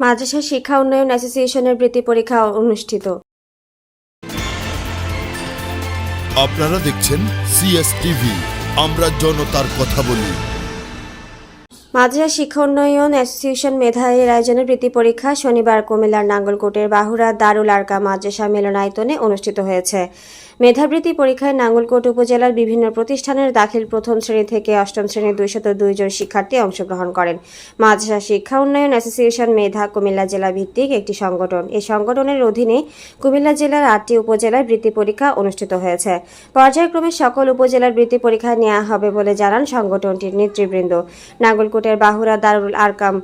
মাদ্রাসা শিক্ষা উন্নয়ন অ্যাসোসিয়েশনের বৃত্তি পরীক্ষা অনুষ্ঠিত। আপনারা দেখছেন সিএস টিভি আমরা জনতার কথা বলি। মাদ্রাসা শিক্ষা উন্নয়ন অ্যাসোসিয়েশন মেধাবীর আয়োজনে বৃত্তি পরীক্ষা শনিবার কুমিল্লার নাঙ্গলকোটের বাহুরা দারুল আরকা মাদ্রাসা মিলনায়তনে অনুষ্ঠিত হয়েছে। মেধাবৃত্তি পরীক্ষায় নাঙ্গলকোট উপজেলার বিভিন্ন প্রতিষ্ঠানের দাখিল প্রথম শ্রেণি থেকে অষ্টম শ্রেণির দুইশত দুইজন শিক্ষার্থী অংশগ্রহণ করেন। মাদ্রাসা শিক্ষা উন্নয়ন অ্যাসোসিয়েশন মেধা কুমিল্লা জেলা ভিত্তিক একটি সংগঠন। এই সংগঠনের অধীনে কুমিল্লা জেলার আটটি উপজেলায় বৃত্তি পরীক্ষা অনুষ্ঠিত হয়েছে। পর্যায়ক্রমে সকল উপজেলার বৃত্তি পরীক্ষা নেওয়া হবে বলে জানান সংগঠনটির নেতৃবৃন্দ। নাঙ্গলকোটের বাহুরা দারুল আরকাম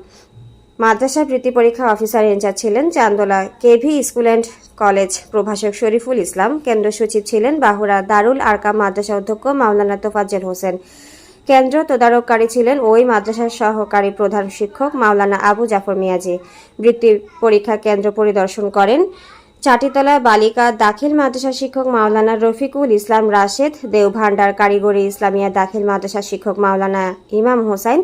মাদ্রাসা বৃত্তি পরীক্ষা অফিসার ইনচার্জ ছিলেন Chandola K V school and college প্রভাষক শরীফুল ইসলাম, কেন্দ্র সচিব ছিলেন বাহুরা দারুল আরকাম মাদ্রাসা অধ্যক্ষ মাওলানা তোফাজ্জল হোসেন। কেন্দ্র তদারককারী ছিলেন ওই মাদ্রাসার সহকারী প্রধান শিক্ষক মাওলানা আবু জাফর মিয়াজি। বৃত্তি পরীক্ষা কেন্দ্র পরিদর্শন করেন চাটিতলা বালিকা দাখিল মাদ্রাসা শিক্ষক মাওলানা রফিকুল ইসলাম রাশেদ, দেওভান্ডার কারিগরি ইসলামিয়া দাখিল মাদ্রাসা শিক্ষক মাওলানা ইমাম হোসাইন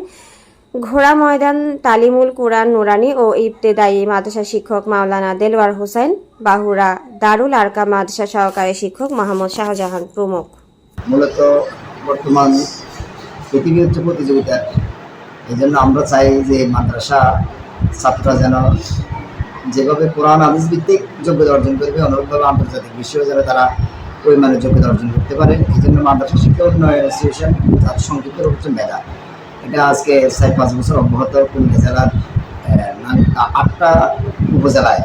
ঘোড়া ময়দান, তালিমুল কুরআন নুরানি ও ইবতেদায়ী মাদ্রাসা শিক্ষক মাওলানা দেলওয়ার হোসেন, বাহুরা দারুল আরকা মাদ্রাসা সহকারী শিক্ষক মোহাম্মদ শাহজাহান প্রমুখ। মূলত বর্তমান পৃথিবী হচ্ছে এই জন্য আমরা চাই যে মাদ্রাসা ছাত্ররা যেন যেভাবে কোরআন আদিস ভিত্তিক যোগ্যতা অর্জন করবে, অনুরূপভাবে আন্তর্জাতিক বিষয়েও যেন তারা মানের যোগ্যতা অর্জন করতে পারে। এই জন্য মাদ্রাসা শিক্ষা উন্নয়ন অ্যাসোসিয়েশন তার সংক্ষিপ্ত হচ্ছে মেধা। এটা আজকে চার, পাঁচ বছর অব্যাহত কুমিল্লা জেলার আটটা উপজেলায়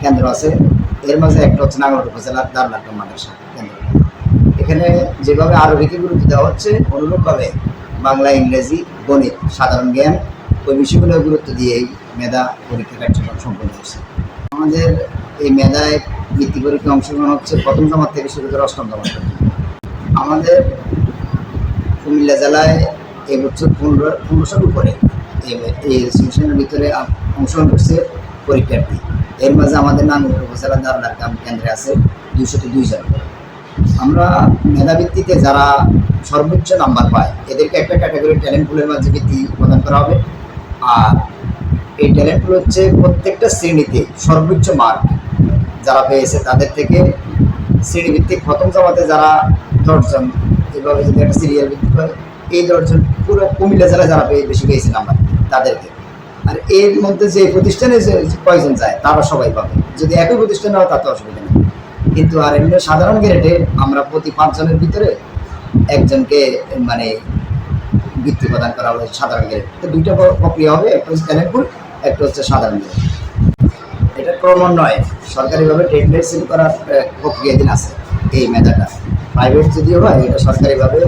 কেন্দ্র আছে। এর মাঝে একটা হচ্ছে নাগর উপজেলার দারুল মাদ্রাসা কেন্দ্র। এখানে যেভাবে আরবিকে গুরুত্ব দেওয়া হচ্ছে, অনুরূপভাবে বাংলা, ইংরেজি, গণিত, সাধারণ জ্ঞান, ওই বিষয়গুলো গুরুত্ব দিয়ে এই মেধা পরীক্ষা কার্যক্রম সম্পন্ন হচ্ছে। আমাদের এই মেধায় বৃত্তি পরীক্ষা অংশগ্রহণ হচ্ছে প্রথম জমাত থেকে শুরু করে অষ্টম জমাত আমাদের কুমিল্লা জেলায় এবছর পনেরো পনেরোশোর উপরে। এই এই অ্যাসোসিয়েশনের ভিতরে অংশগ্রহণ করছে পরীক্ষার্থী। এর মাঝে আমাদের নাঙ্গল উপজেলা দারুল গ্রাম কেন্দ্রে আছে দুইশত দুইজন আমরা মেধাভিত্তিতে যারা সর্বোচ্চ নাম্বার পায়, এদেরকে একটা ক্যাটাগরি ট্যালেন্ট পুলের মাঝে ভিত্তি প্রদান করা হবে। আর এই ট্যালেন্ট পুল হচ্ছে প্রত্যেকটা শ্রেণীতে সর্বোচ্চ মার্ক যারা পেয়েছে তাদের থেকে শ্রেণীভিত্তিক প্রথম জমাতে যারা দশজন, এভাবে যদি একটা সিরিয়াল ভিত্তিক হয় এই দশজন পুরো কুমিল্লা জেলা যারা বেশি পেয়েছে নাম্বার তাদেরকে। আর এর মধ্যে যে প্রতিষ্ঠানে কয়জন যায়, তারা সবাই পাবে। যদি একই প্রতিষ্ঠানে হয়, তাতে অসুবিধা নেই। কিন্তু আর এমনি সাধারণ গ্রেডে আমরা প্রতি পাঁচজনের ভিতরে একজনকে মানে বৃত্তি প্রদান করা হবে সাধারণ গ্রেড। তো দুইটা প্রক্রিয়া হবে, একটা হচ্ছে ট্যালেন্টফুল একটা হচ্ছে সাধারণ গ্রেড। এটা ক্রমান্বয়ে সরকারিভাবে ট্রেড লাইসেন্স করার প্রক্রিয়া দিন আছে, এই মেধাটা। প্রাইভেট যদিও হয়, এটা সরকারিভাবে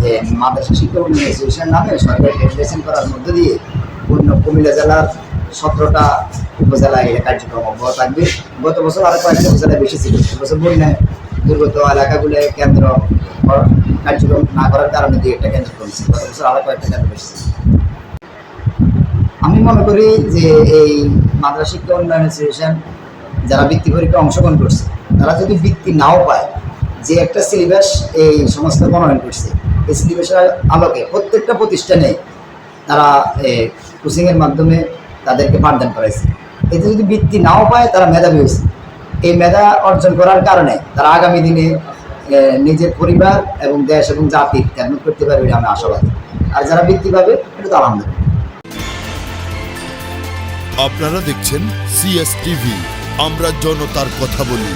এ, মাদ্রাসা শিক্ষা উন্নয়ন অ্যাসোসিয়েশন নামে সরকারি ট্রেড করার মধ্য দিয়ে পূর্ণ কুমিল্লা জেলার সতেরোটা উপজেলায় এটা কার্যক্রম অব্যাহত থাকবে। গত বছর আরও কয়েকটা উপজেলায় বেশি ছিল। এবছর বন্যায় দুর্গত এলাকাগুলো কেন্দ্র কার্যক্রম না করার কারণে দুই একটা কেন্দ্র কমছে গত বছর আরও কয়েকটা কেন্দ্র বেশি আমি মনে করি যে এই মাদ্রাসা শিক্ষা উন্নয়ন অ্যাসোসিয়েশন যারা বৃত্তি পরীক্ষা অংশগ্রহণ করছে তারা যদি বৃত্তি নাও পায় যে একটা সিলেবাস এই সংস্থা প্রণয়ন করছে সিলেবাসের আলোকে প্রত্যেকটা প্রতিষ্ঠানে তারা কোচিংয়ের মাধ্যমে তাদেরকে পাঠদান করাইছে। এতে যদি বৃত্তি নাও পায়, তারা মেধাবী হয়েছে এই মেধা অর্জন করার কারণে তারা আগামী দিনে নিজের পরিবার এবং দেশ এবং জাতির খেদমত করতে পারবে এটা আমি আশাবাদী। আর যারা বৃত্তি পাবে, এটা তো আলহামদুলিল্লাহ। আপনারা দেখছেন সিএস টিভি আমরা জনতার কথা বলি।